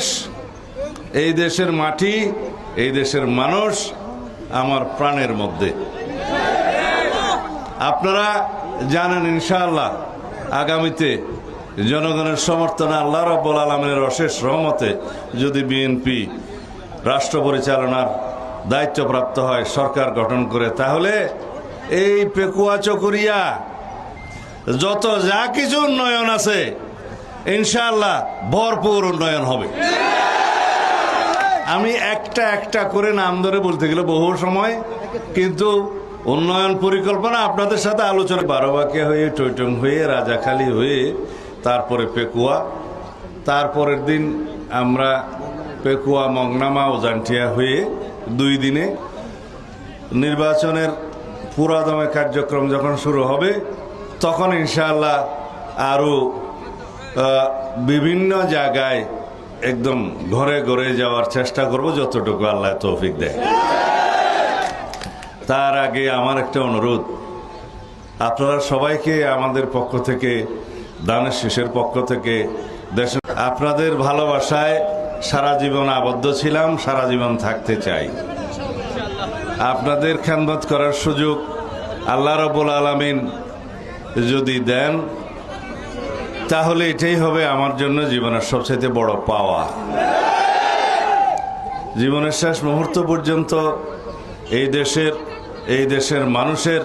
দেশ, এই দেশের মাটি, এই দেশের মানুষ আমার প্রাণের মধ্যে। আপনারা জানেন ইনশাআল্লাহ, আগামীতে জনগণের সমর্থনে আল্লাহ রব্বুল আলমের অশেষ রহমতে যদি বিএনপি রাষ্ট্র পরিচালনার দায়িত্বপ্রাপ্ত হয়, সরকার গঠন করে, তাহলে এই পেকুয়া চকরিয়া, যত যা কিছু উন্নয়ন আছে ইনশাআল্লাহ ভরপুর উন্নয়ন হবে। আমি একটা একটা করে নাম ধরে বলতে গেলে বহু সময় কিন্তু উন্নয়ন পরিকল্পনা আপনাদের সাথে আলোচনা বারোবাকিয়া হয়ে টৈটং হয়ে রাজাখালী হয়ে তারপরে পেকুয়া তারপরের দিন আমরা পেকুয়া মংনামা ও জান্টিয়া হয়ে দুই দিনে নির্বাচনের পুরাদমে কার্যক্রম যখন শুরু হবে তখন ইনশাআল্লাহ আরও বিভিন্ন জায়গায় একদম ঘরে ঘরে যাওয়ার চেষ্টা করব, যতটুকু আল্লাহ তৌফিক দেয়। তার আগে আমার একটা অনুরোধ। আপনারা সবাইকে আমাদের পক্ষ থেকে, দানের শেষের পক্ষ থেকে, দেশ আপনাদের ভালোবাসায় সারা জীবন আবদ্ধ ছিলাম, সারা জীবন থাকতে চাই। আপনাদের খেনবত করার সুযোগ আল্লাহ রবুল আলমিন যদি দেন তাহলে এটাই হবে আমার জন্য জীবনের সবচেয়ে বড় পাওয়া। জীবনের শেষ মুহূর্ত পর্যন্ত এই দেশের এই দেশের মানুষের